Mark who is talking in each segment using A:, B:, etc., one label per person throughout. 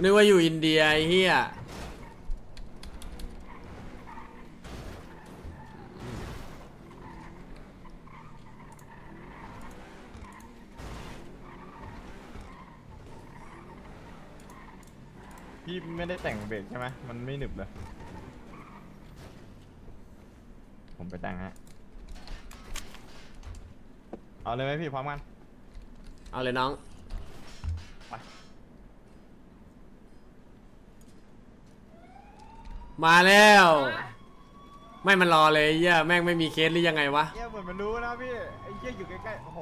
A: นึกว่าอยู่อินเดียไอ้เหี้ย
B: พี่ไม่ได้แต่งเบรกใช่ไหมมันไม่หนึบเลย ผมไปแต่งฮะ เอาเลยไหมพี่พร้อมกัน
A: เอาเลยน้อง มาแล้ว ไม่มันรอเลยไอ้เหี้ยแม่งไม่มีเคสหรือยังไงวะ
B: เยี่ยเหมือนมันรู้นะพี่ไอ้เยี่ยอยู่ใกล้ๆโอ้โห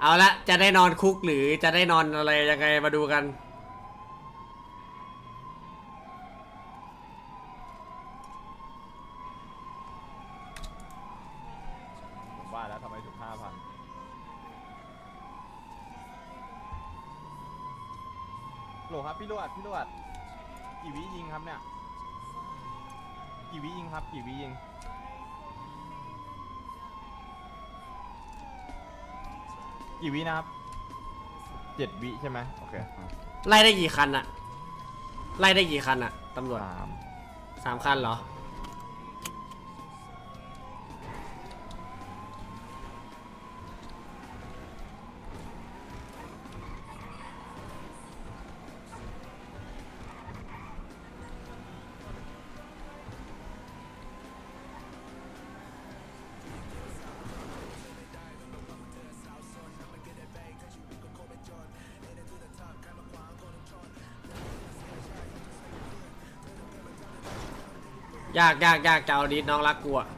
A: เอาละจะได้นอนคุกหรือจะได้นอนอะไรยังไงมาดูกัน
B: ผมว่าแล้วทำไมถึงห้าพันโหลครับพี่ลวดพี่ลวดกี่วิยิงครับเนี่ย กี่วิยิงครับกี่วิยิงกี่วินะครับเจ็ดวิใช่ไหมโอเค
A: ไล่ได้กี่คันอะไล่ได้กี่คันอะตำรวจ
B: สาม
A: สามคันเหรอ ยากยากยากจะเอาดีดน้องรักกูอะ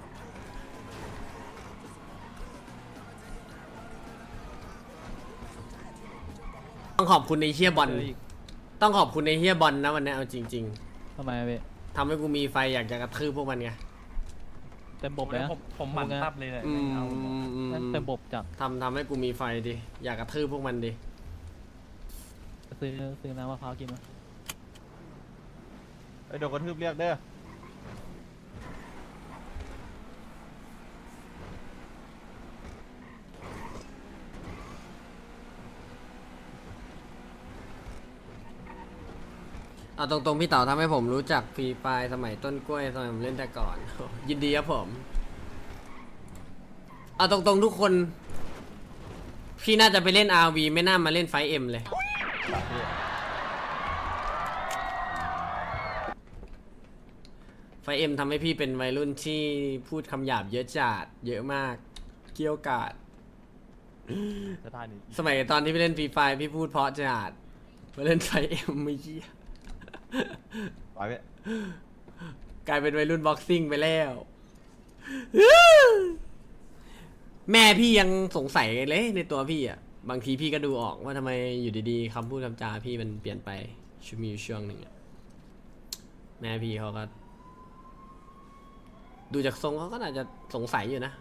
A: ต้องขอบคุณในเฮียบอล
C: เจออีก
A: ต้องขอบคุณในเฮียบอลนะวันนี้เอาจริง
C: ทำไมอะพี่
A: ๆทำให้กูมีไฟอยากจะกระทืบพวกมันไง
C: เต็มบบเลยนะ
D: ผมผมหมั่น
C: เอาไง
D: ตับเลยเนี่ย
A: อืม
D: เอา
A: อืม
C: เต็มบบจัด
A: ทำทำให้กูมีไฟดิ อยากกระทืบพวกมันดิ
C: ซื้อซื้อน้ำมะพร้าวกินมา
B: เอ้ยเดี๋ยวกระทืบเรียกเด้อ
A: เอาตรงๆพี่เต๋าทำให้ผมรู้จักฟรีไฟล์สมัยต้นกล้วยสมัยผมเล่นแต่ก่อน ยินดีครับผมเอาตรงๆทุกคน พี่น่าจะไปเล่น RV ไม่น่ามาเล่นไฟเอ็มเลย ไฟเอ็มทำให้พี่เป็นวัยรุ่นที่พูดคำหยาบเยอะจัดเยอะมาก เกี้ยวกาด
B: สถานี
A: สมัยตอนที่พี่เล่นฟรีไฟล์พี่พูดเพราะจัดมาเล่นไฟเอ็มไม่เยี่ย
B: ไป
A: กลายเป็นวัยรุ่นบ็อกซิ่งไปแล้ว แม่พี่ยังสงสัยเลยในตัวพี่อะ บางทีพี่ก็ดูออกว่าทำไมอยู่ดีๆคำพูดคำจาพี่มันเปลี่ยนไปช่วงมีอยู่ช่วงหนึ่งอะแม่พี่เขาก็ ดูจากทรงเขาก็น่าจะสงสัยอยู่นะ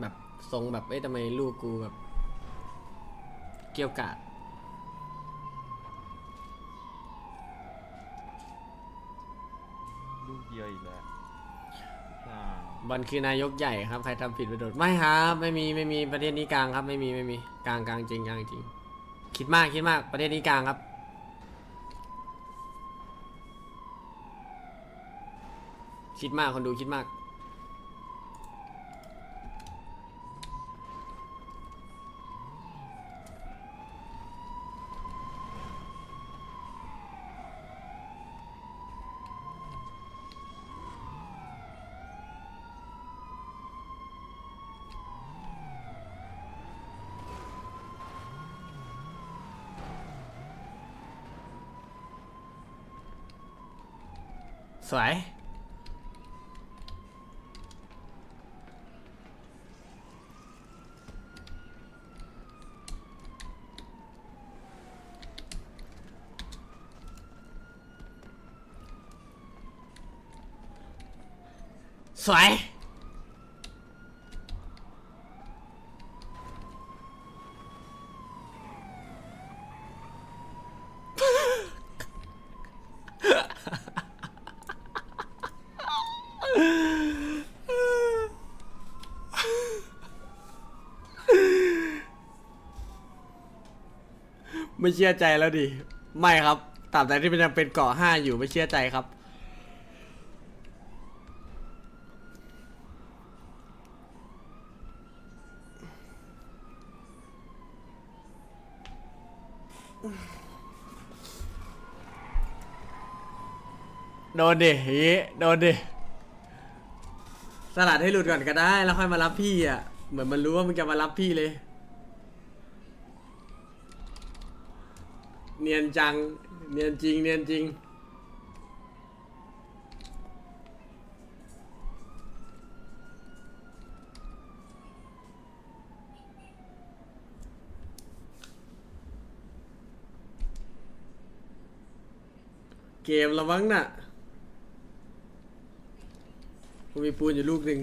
A: แบบทรงแบบเอ้ยทำไมลูกกูแบบ เกี่ยวกาด
B: เดียวอีกแล้วอ่า
A: บอลคือนายกใหญ่ครับ ใครทำผิดไปโดนไม่ครับไม่มีไม่มีประเทศนี้กลางครับ ไม่มีไม่มีกลางกลางจริงกลางจริง คิดมากคิดมากประเทศนี้กลางครับ คิดมากคนดูคิดมาก สวย สวย ไม่เชื่อใจแล้วดิ ไม่ครับตราบใดที่มันยังเป็นเกาะห้าอยู่ไม่เชื่อใจครับ โดนดิอย่างงี้โดนดิ สลัดให้หลุดก่อนก็ได้ แล้วค่อยมารับพี่อะ เหมือนมันรู้ว่ามึงจะมารับพี่เลย เนียนจัง เนียนจริง เนียนจริง เกมละมั้งน่ะกูมีปูนอยู่ลูกหนึ่ง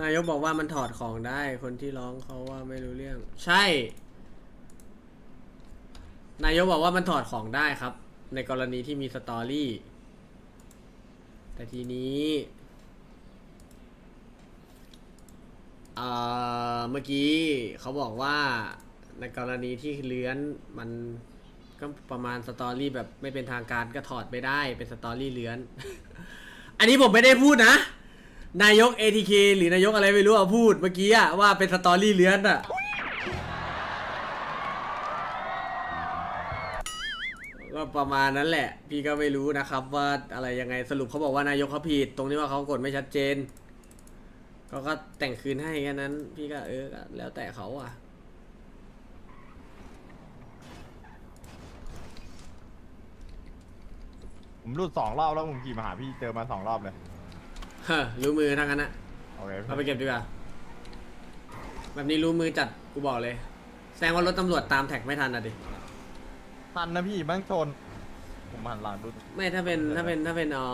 A: นายกบอกว่ามันถอดของได้ คนที่ร้องเขาว่าไม่รู้เรื่อง ใช่ นายกบอกว่ามันถอดของได้ครับ ในกรณีที่มีสตอรี่ แต่ทีนี้เอ่อเมื่อกี้เขาบอกว่าในกรณีที่เลื้อนมันก็ประมาณสตอรี่แบบไม่เป็นทางการก็ถอดไม่ได้เป็นสตอรี่เลื้อน อันนี้ผมไม่ได้พูดนะ นายก ATK หรือนายกอะไรไม่รู้อะพูดเมื่อกี้อะว่าเป็นสตอรี่เลื้อนอะก็ประมาณนั้นแหละ พี่ก็ไม่รู้นะครับ ว่าอะไรยังไงสรุปเขาบอกว่านายกเขาผิด ตรงที่ว่าเขากดไม่ชัดเจนก็ก็แต่งคืนให้แค่นั้น พี่ก็เออก็แล้วแต่เขาอะ
B: ผมหลุดสองรอบแล้วผมขี่มาหาพี่เจอมาสองรอบเลย
A: เฮ้อรู้มือทั้งนั้นนะ
B: โอเค
A: เอาไปเก็บดีกว่า แบบนี้รู้มือจัดกูบอกเลย แสดงว่ารถตำรวจตามแท็กไม่ทันอะดิ
B: ทันนะพี่แม่งชน ผมหันหลังดู
A: ไม่ถ้าเป็นถ้าเป็นถ้าเป็นเอ่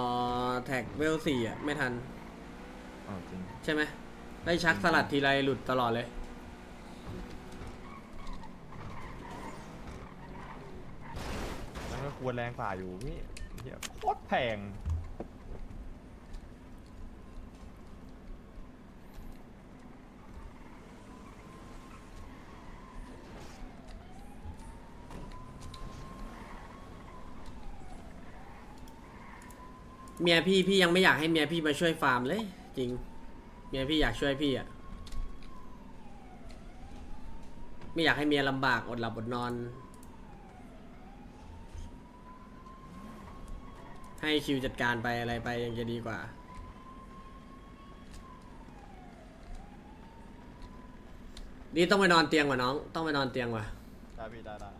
A: อแท็กเวลสี่อะไม่ทัน
B: อ๋อจริง
A: ใช่ไหม ได้ชักสลัดทีไรหลุดตลอดเลย
B: แล้วก็ควรแรงกว่าอยู่พี่เหี้ยโคตรแพง
A: เมียพี่พี่ยังไม่อยากให้เมียพี่มาช่วยฟาร์มเลย จริง เมียพี่อยากช่วยพี่อะไม่อยากให้เมียลำบากอดหลับอดนอน ให้คิวจัดการไปอะไรไปยังจะดีกว่านี่ต้องไปนอนเตียงว่ะน้อง ต้องไปนอนเตียงว่ะ
B: ได้พี่ได้ได้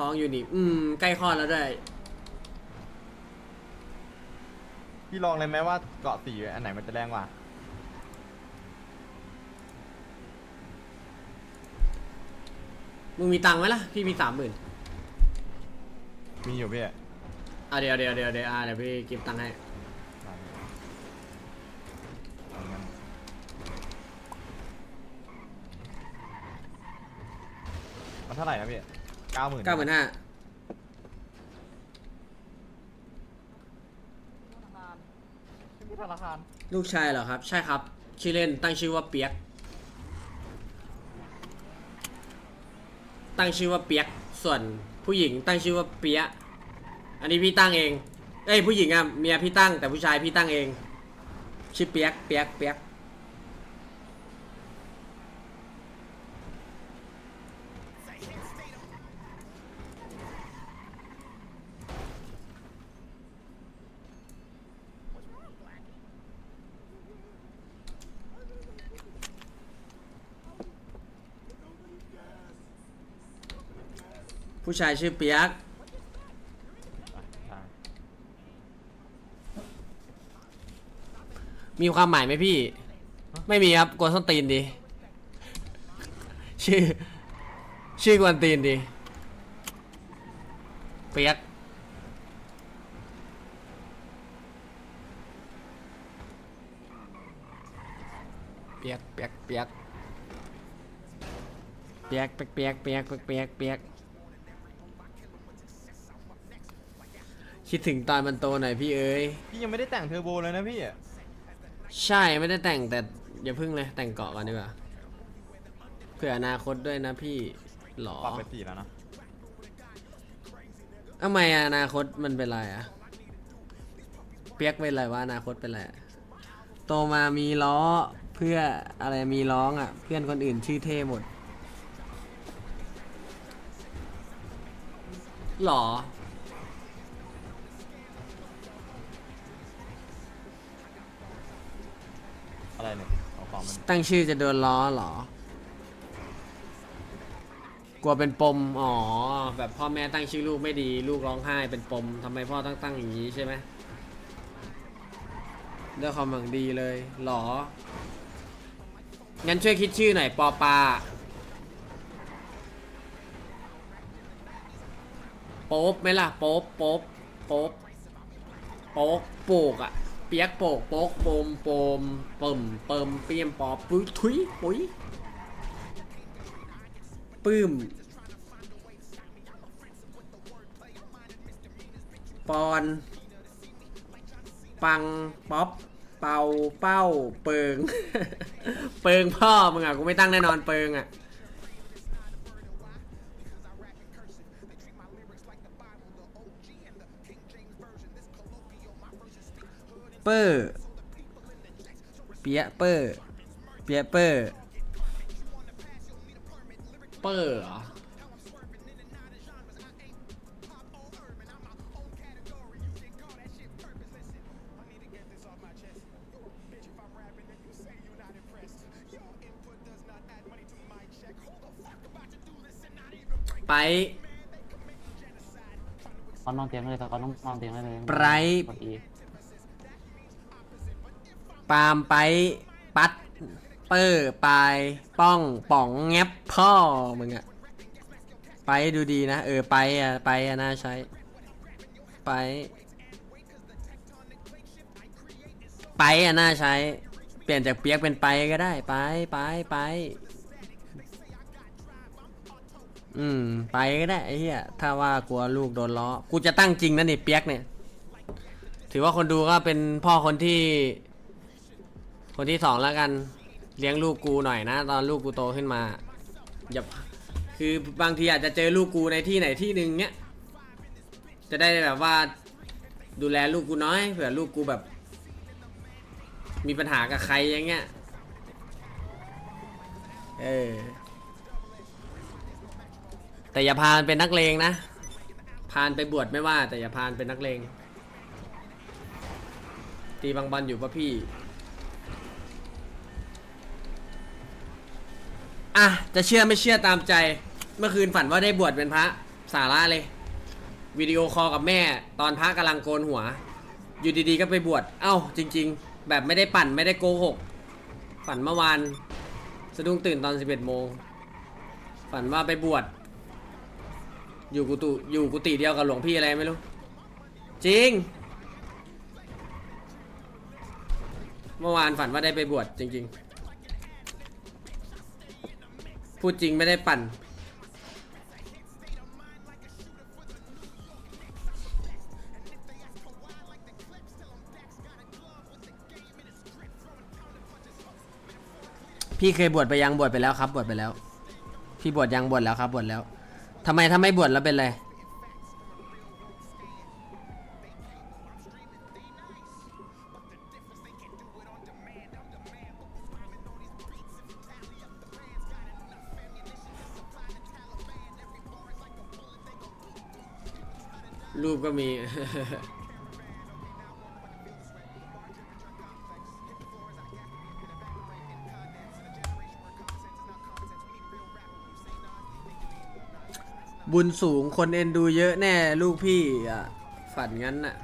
A: ท้องอยู่นี่ อืม ใกล้คลอดแล้วด้วย
B: พี่ลองเลยไหมว่าเกาะสีอันไหนมันจะแรงกว่า
A: มึงมีตังค์ไหมล่ะ พี่มีสามหมื่น
B: มีอยู่พี่
A: อะเดี๋ยวเดี๋ยวเดี๋ยวเดี๋ยวอะเดี๋ยวพี่เก็บตังค์ให้
B: เอางั้นมันเท่าไหร่นะพี่เก้าหมื่น
A: เก้าหมื่นห้า
B: พี่ธนาคาร
A: ลูกชายเหรอครับ ใช่ครับ ชื่อเล่นตั้งชื่อว่าเปียก ตั้งชื่อว่าเปียก ส่วนผู้หญิงตั้งชื่อว่าเปียะอันนี้พี่ตั้งเอง เอ้ยผู้หญิงอะเมียพี่ตั้งแต่ผู้ชายพี่ตั้งเอง ชื่อเปียกเปียกเปียก ผู้ชายชื่อเปียก
B: ใช่
A: มีความหมายไหมพี่ ไม่มีครับกวนส้นตีนดี ชื่อ ชื่อกวนตีนดี เปียก เปียกเปียกเปียกเปียกเปียกเปียกเปียกเปียกเปียกเปียก คิดถึงตอนมันโตหน่อยพี่เอ้ย
B: พี่ยังไม่ได้แต่งเทอร์โบเลยนะพี่
A: ใช่ไม่ได้แต่งแต่อย่าพึ่งเลยแต่งเกาะก่อนดีกว่าเผื่ออนาคตด้วยนะพี่หรอ
B: ปรับไปสี่แล้วนะ
A: ทำไมอนาคตมันเป็นไรอะเปียกเป็นไรวะอนาคตเป็นไรอะโตมามีล้อเพื่ออะไรมีร้องอะเพื่อนคนอื่นชื่อเท่หมดหรอ
B: อะไรเนี่ยเอาของมัน
A: ตั้งชื่อจะโดนล้อเหรอ กลัวเป็นปม อ๋อ แบบพ่อแม่ตั้งชื่อลูกไม่ดี ลูกร้องไห้เป็นปมทำไมพ่อต้องตั้งอย่างนี้ใช่ไหมด้วยความหวังดีเลยเหรอ งั้นช่วยคิดชื่อหน่อยปอปาโป๊บไหมล่ะโป๊บโป๊บโป๊บโป๊กโปกอะ เปียกโปกโป๊กโปมโปมเปิ่มเปิมเปียมปอปุ้ยทุยปุ้ยปื้มปอน ปัง ป๊อป เป่าเป้า เปิง เปิงพ่อมึงอะ กูไม่ตั้งแน่นอนเปิงอะ เปอร์เปียเปอร์เปียเปอร์เปอร์เหรอไป
C: ก็นอนเตียงเลยแต่ก็ต้องนอนเตียงได้เลย
A: ไบรท์
C: กดอี
A: ปาล์มไปปัดเปอร์ปายป้องป๋องแงบพ่อมึงอะไปดูดีนะ เออไปอะไปอะน่าใช้ ไปไปอะน่าใช้ เปลี่ยนจากเปียกเป็นไปก็ได้ ไปไปไปอืม ไปก็ได้ไอ้เหี้ยถ้าว่ากลัวลูกโดนล้อ กูจะตั้งจริงนะนี่เปียกเนี่ย ถือว่าคนดูก็เป็นพ่อคนที่ คนที่สองแล้วกันเลี้ยงลูกกูหน่อยนะ ตอนลูกกูโตขึ้นมาอย่าคือบางทีอาจจะเจอลูกกูในที่ไหนที่หนึ่งเนี้ยจะได้แบบว่าดูแลลูกกูน้อยเผื่อลูกกูแบบ มีปัญหากับใครอย่างเงี้ยเออแต่อย่าพานเป็นนักเลงนะพานไปบวชไม่ว่า แต่อย่าพานเป็นนักเลงตีบางบันอยู่ปะพี่ อะจะเชื่อไม่เชื่อตามใจ เมื่อคืนฝันว่าได้บวชเป็นพระสาระเลย วิดีโอคอลกับแม่ ตอนพระกำลังโกนหัว อยู่ดีๆก็ไปบวชเอ้า จริง ๆ แบบไม่ได้ปั่นไม่ได้โกหก ฝันเมื่อวานสะดุ้งตื่นตอน 11โมงฝันว่าไปบวชอยู่กุฏิอยู่กุฏิเดียวกับหลวงพี่อะไรไม่รู้ จริง เมื่อวานฝันว่าได้ไปบวชจริง ๆ พูดจริงไม่ได้ปั่น พี่เคยบวชไปยังบวชไปแล้วครับ บวชไปแล้ว พี่บวชยังบวชแล้วครับ บวชแล้วทำไมถ้าไม่บวชแล้วเป็นไร รูปก็มี บุญสูงคนเอ็นดูเยอะแน่ลูกพี่อะ ฝันงั้นน่ะ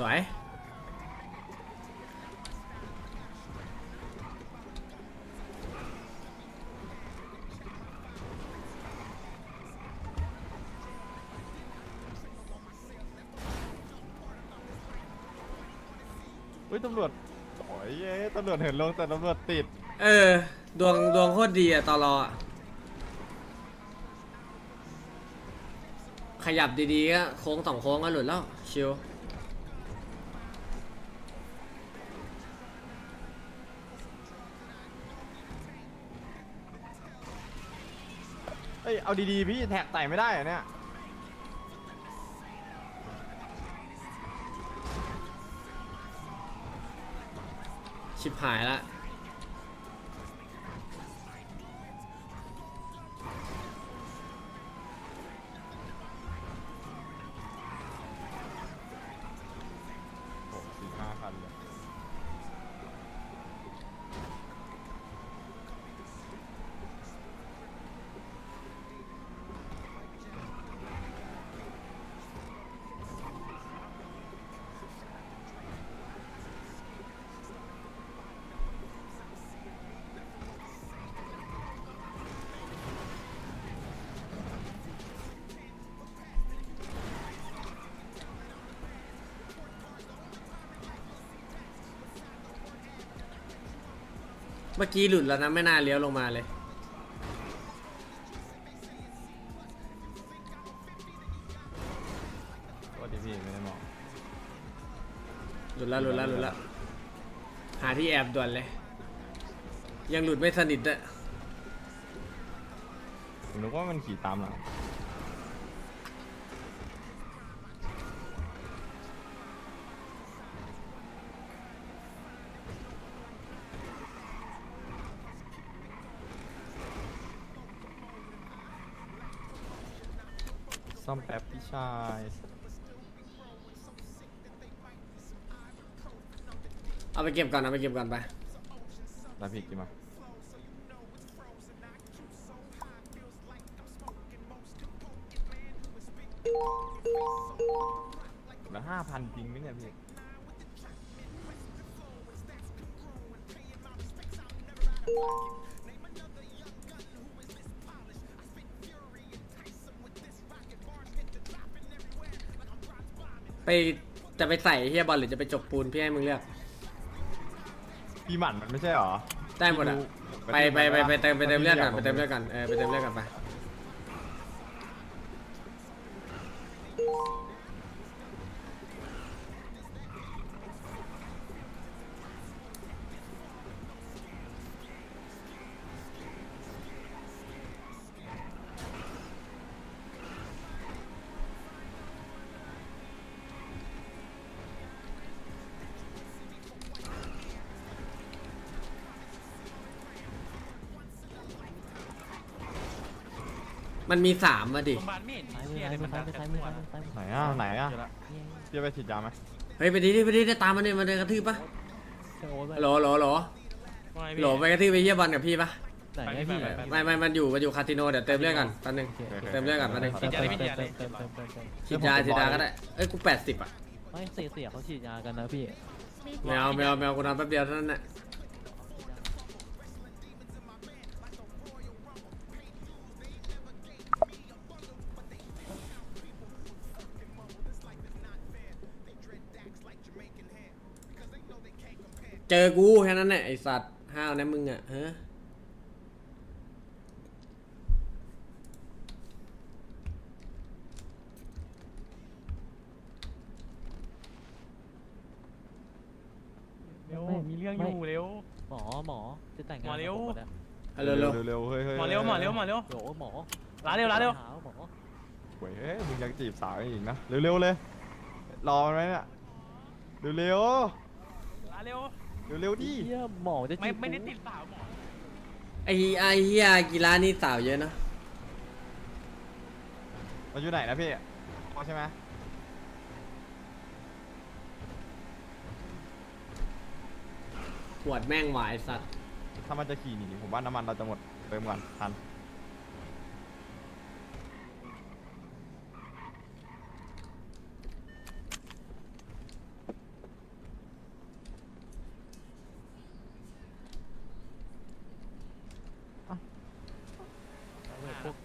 A: สวย
B: เฮ้ยตำรวจโอ้ยเย้ตำรวจเห็นลงแต่ตำรวจติด
A: เออ ดวงดวงโคตรดีอะตอรออะขยับดีๆก็โค้งสองโค้งก็หลุดแล้ว ชิว
B: อ้ยเอาดีๆพี่แท็กไต่ไม่ได้เหรอเนี่ย
A: ชิบหายละ มื่อกี้หลุดแล้วนะไม่น่าเลี้ยวลงมาเลย
B: สวัสดีพี่ไม่ได้มอง
A: หลุดแล้วหลุดแล้วหลุดแล้วหาที่แอบด่วนเลย ยังหลุดไม่สนิทอะ
B: ผมนึกว่ามันขี่ตามหลัง ซ่อมแป๊บพี่ชาย
A: เอาไปเก็บก่อนเอาไปเก็บก่อนไป
B: แล้วพี่กี่มา แล้วห้าพันจริงไหมเนี่ยพี่
A: ไปจะไปใส่เฮียบอลหรือจะไปจกปูนพี่ให้มึงเลือก
B: พี่หมันมันไม่ใช่หรอ
A: ได้หมดอะไปไปไปไปเติมไปเติมเลือดก่อนไปเติมเลือดก่อนเออไปเติมเลือดก่อนไป มันมีสามมาดิ
D: ไหน
C: อะ
D: ดิะ
B: ไหนอะไหนอะ
C: เจี
B: ยวไปฉีดยาไหม
A: เฮ้ยไปดีดิไปดีได้ตามมันเลยมันเลยกระทืบปะ
C: หรอ
A: หรอหล่าไล่หรอไปกระทืบไปเยี่ยบอลกับพี่ปะ
C: ไม่
A: ไม่มันอยู่มันอยู่คาสิโนเดี๋ยวเติมเรื่องกันตอนบนึง
C: เติ
A: มเรื่องกันตอนบนึง
C: ฉีดยาได้ไม่ฉีดยาเลยเติม
A: ฉีดยาฉีดยาก็ได้ เอ้ยกูแปดสิบอะ
C: ไม่เสียเสียเขาฉีดยากันนะพี่
A: แมวแมวแมวกูนอนแป๊บเดียวเท่านั้นแหละ เจอกูแค่นั้นแหละไอสัตว์ห้าวนะมึงอะเฮ้ย
D: เร็วมีเรื่องอยู่เร็ว
C: หมอหมอจะแต่งงาน
D: หมอเร็ว
C: กับผมหมดแล้ว
A: เอาเร็วเร็ว
B: เร็วๆเฮ้ยเฮ้ย
D: หมอเร็วหมอเร็วหมอเร็ว
C: โหลหมอ
D: ลาเร็วลาเร็ว
C: หหมอ
B: เฮ้ยเฮ้ยมึงยังจีบสาวอีกนะ เร็วๆเลย รอมันไหมเนี่ย เร็ว
D: ลาเร็ว
B: ๆ เร็วๆดิ
C: เฮียหมอจะ
D: ไม่
C: จีบ
D: ไม่ได้
C: กู
D: ติดสาวหมอ
A: ไอไอเฮียกีฬานี่สาวเยอะเนอะ
B: มันอยู่ไหนนะพี่พอใช่ไหม
A: ปวดแม่งหวายสัตว์
B: ถ้ามันจะขี่หนีผมว่าน้ำมันเราจะหมดเติมก่อนทัน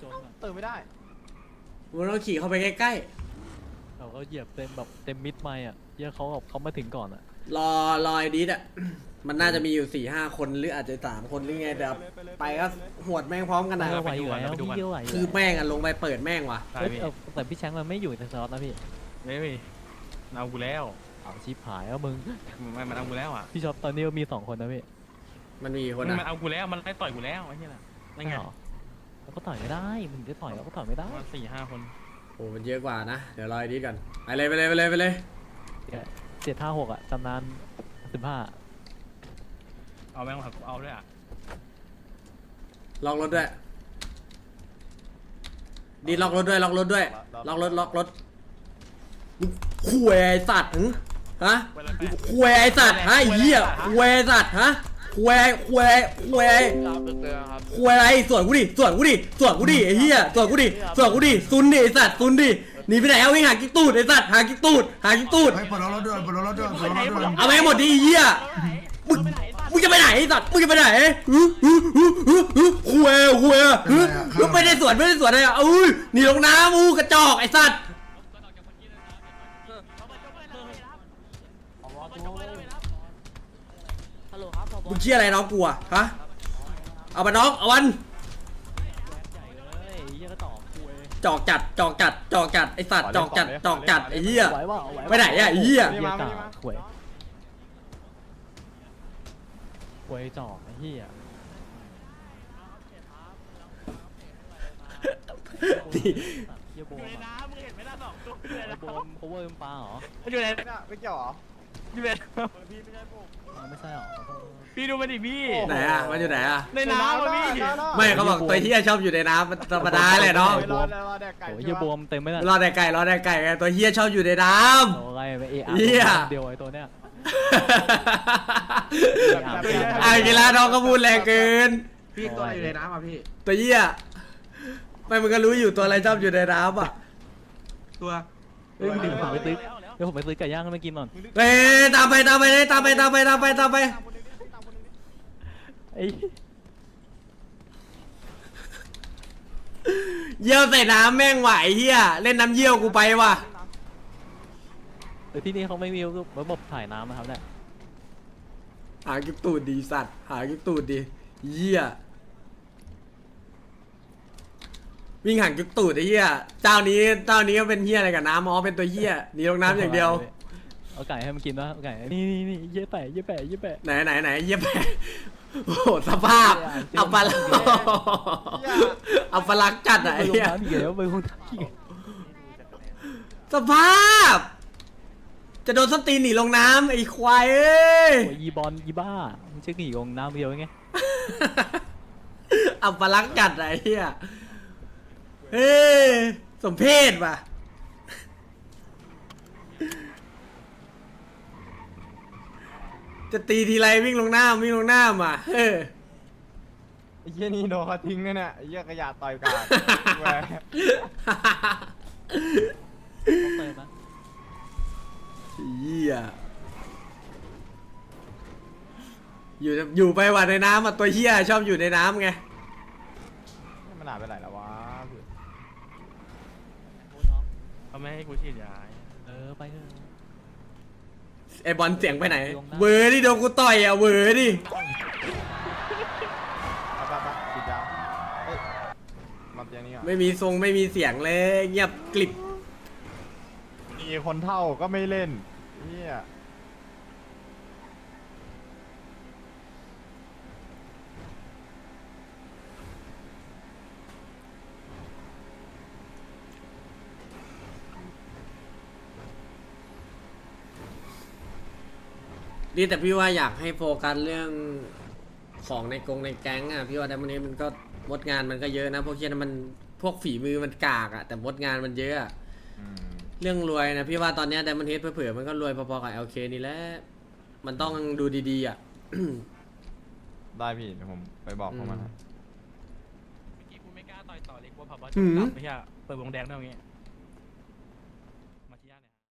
C: จนอะ
B: ตื่นไม่ได้
A: มัน ต้องขี่เข้าไปใกล้
C: เราก็เหยียบเต็มแบบเต็มมิดไม่อะเหี้ยเขาแบบเขามาถึงก่อนอะ
A: ๆ รอรอไอ้ดิสอะ มันน่าจะมีอยู่สี่ห้าคนหรืออาจจะสามคนหรือไงแต่ไปก็หวดแม่งพร้อมกันนะ
C: เยอะไหวอยู่แล้วพี่เยอะไหวอ
A: คื
C: ยู่
A: อแม่งอะลงไปเปิดแม่งว่ะ
C: เฮ้ยเออแต่พี่แชงมันไม่อยู่ในสล็อตนะพี่
D: ไม่มีเอากูแล้ว
C: เอาชิปหายแล้วมึง
D: มันมันเอากูแล้วอะ
C: พี่ช็อปตอนนี้มีสองคนนะพี่
A: มันมีคน
D: มัน
A: อะ
D: เอากูแล้วมันไล่ต่อยกูแล้วไอ้เหี้ยน่ะนั่นไง
C: ใช่เหรอเราก็ต่อยไม่ได้ มึงจะต่อยเราก็ต่อยไม่ได้
D: มันสี่ห้าคน
A: โอ้มันเยอะกว่านะ เดี๋ยวรอไอ้ดิสก่อนไปเลยไปเลยไปเลยไปเลย
C: เจ็ดห้าหกอะจำนานสิบห้า
D: เอาแม่งมาเอาด้วยอะ
A: ล็อกรถด้วยดิสล็อกรถด้วยล็อกรถด้วยล็อกรถล็อกรถมึงคุยไอ้สัตว์หึฮะคุยไอ้สัตว์ฮะไอ้เหี้ยคุยไอ้สัตว์ฮะ คุยคุยคุยคุยอะไรส่วนกูดิส่วนกูดิส่วนกูดิไอ้เหี้ยส่วนกูดิส่วนกูดิซุนดิไอ้สัตว์ซุนดิหนีไปไหนเอาวิ่งหากิ๊กตูดไอ้สัตว์หากิ๊กตูดหากิ๊กตูด
E: เฮ้ยปลดล็อกรถด้วยปลดล็อกรถด้วยปลดล็อกรถด้วย
A: เอาไปให้หมดดิไอ้เหี้ยมึงมึงจะไปไหนไอ้สัตว์มึงจะไปไหนฮึฮึฮึฮึฮึคุยคุยฮึฮึไม่ได้สวนไม่ได้สวนอะไรอะอุ้ยหนีลงน้ำอู้กระจอกไอ้สัตว์ มึงเชี่ยอะไรน้องกูอะฮะ เอามาน้อง เอาวัน
C: ใหญ่เลยเหี้ยก็ต่อคุย
A: จอกจัด จอกจัด จอกจัด ไอสัตว์ จอกจัด จอกจัด ไอเหี้ย
C: ไหวเปล่าไหว
A: ไปไหนอะไอ้เหี้ย
C: เหี้ยกาคุยคุยจอกไอ้เหี้ย
A: นี่
C: เหี้ยโบม
D: อยู่ใน
C: อะ
D: น้ำมึงเห็นไหมล่ะสองตัวอยู่ใน
C: ไอ้
D: น้
C: โบม cover เป็นปลาเหรอำ
D: อยู่ใน
B: เนี่ยไม่เกี่ยวเหรอ
D: อยู่ใน
C: อ๋อไม่ใช่เหรอขอโทษ
D: พี่ดูมันดิพี่
A: ไหนอะมันอยู่ไหนอะ
D: ในน้ำอะพี่
A: ไม่เขาบอกตัวเหี้ยชอบอยู่ในน้ำมันธรรมดาแหละน้อง
B: รอรอแดกไก่
C: โอ้ยเหี้ยโบมเต็มไปเลย
A: รอดได้ไก่รอดได้ไก่ไงตัวเหี้ยชอบอยู่ในน้
C: โอ้ยไปเออา
A: เหี้ย
C: เดียวไอ้ตัวเนี้ยำ
A: อะกีฬาน้องก็พูดแรงเกิน
C: พี่ตัวอยู่ในน้ำอะพี่
A: ตัวเหี้ยไม่มันก็รู้อยู่ตัวอะไรชอบอยู่ในน้ำอะ
C: เฮ้ยเดี๋ยวผมไปซื้อ เดี๋ยวผมไปซื้อไก่ย่างให้มันกินก่อน
A: เอ้ยตามไปตามไปเลยตามไปตามไปตามไปตามไป
C: ไอ้
A: เยี่ยวใส่น้ำแม่งไหวเฮียเล่นน้ำเยี่ยวกูไปว่ะ
C: แต่ที่นี่เขาไม่มีระบบถ่ายน้ำนะครับเนี่ย
A: หากิ๊บตูดดีสัตว์หากิ๊บตูดดีเยี่ย วิ่งหางกิ๊บตูดไอ้เหี้ยเจ้านี้เจ้านี้ก็เป็นเหี้ยอะไรกับน้ำอ๋อเป็นตัวเหี้ยหนีลงน้ำอย่างเดียว
C: เอาไก่ให้มันกินนะเอาไก่นี่นี่นี่เยี่ยแปะเยี่ยแปะเยี่ยแปะ
A: ไหนไหนไหนเยี่ยแปะโอ้โหสภาพอัปลักษณ์อัปลักษณ์จัดอะ
C: ไป
A: ไอ้
C: ลง
A: เหี้ย
C: น้ำอีกแล้วไปลงน้ำอีก
A: สภาพ จะโดนส้นตีนหนีลงน้ำไอ้ควายเอ้ย
C: โอ้ยยีบอลยีบ้ามึงเช็คหนีลงน้ำเดียวไง
A: อัปลักษณ์จัดอะไอ้เหี้ย เฮ้ยสมเพศว่ะ จะตีทีไรวิ่งลงน้ำวิ่งลงน้ำอะเออ
B: ไอ้เหี้ยนี่โดนเขาทิ้งเนี่ยเนี่ยไอ้เหี้ยขยะต่อยกาดแหว
C: ต้องเติมนะ
A: เหี้ยอยู่อยู่ไปว่าในน้ำอะตัวเหี้ยชอบอยู่ในน้ำไง
B: มันหนาไปไหนแล้ววะ
D: เขาไม่ให้กูฉีดยา
C: เออไปเถอะ
A: ไอบอลเสียงไปไหน เวอร์ดิโดนกูต่อยอะเวอร์ดิ
B: ไปไปไปปิดยาวเฮ้ยมาเตียงนี้ก่อน
A: ไม่มีทรงไม่มีเสียงเลยเงียบกลิบ
B: มีคนเท่าก็ไม่เล่นเหี้ย
A: ดีแต่พี่ว่าอยากให้โฟกัสเรื่องของในกรงในแก๊งอะพี่ว่าแต่วันนี้มันก็มดงานมันก็เยอะนะพวกเคียนั้นมันพวกฝีมือมันกากอะแต่มดงานมันเยอะอะ
B: อืม
A: เรื่องรวยนะพี่ว่าตอนเนี้ไดมอนเฮดเผื่อๆมันก็รวยพอๆกับ LK นี่แหละมันต้องดูดีๆอะ
B: ได้พี่เดี๋ยวผมไปบอกพวกมันให้
D: เมื่อกี้กูไม่กล้าต่อยต่อเลยกลัวผับบอล
A: หื
D: จะ
A: ม
D: กลับไม่ใช่เปิดวงแดงได้ไง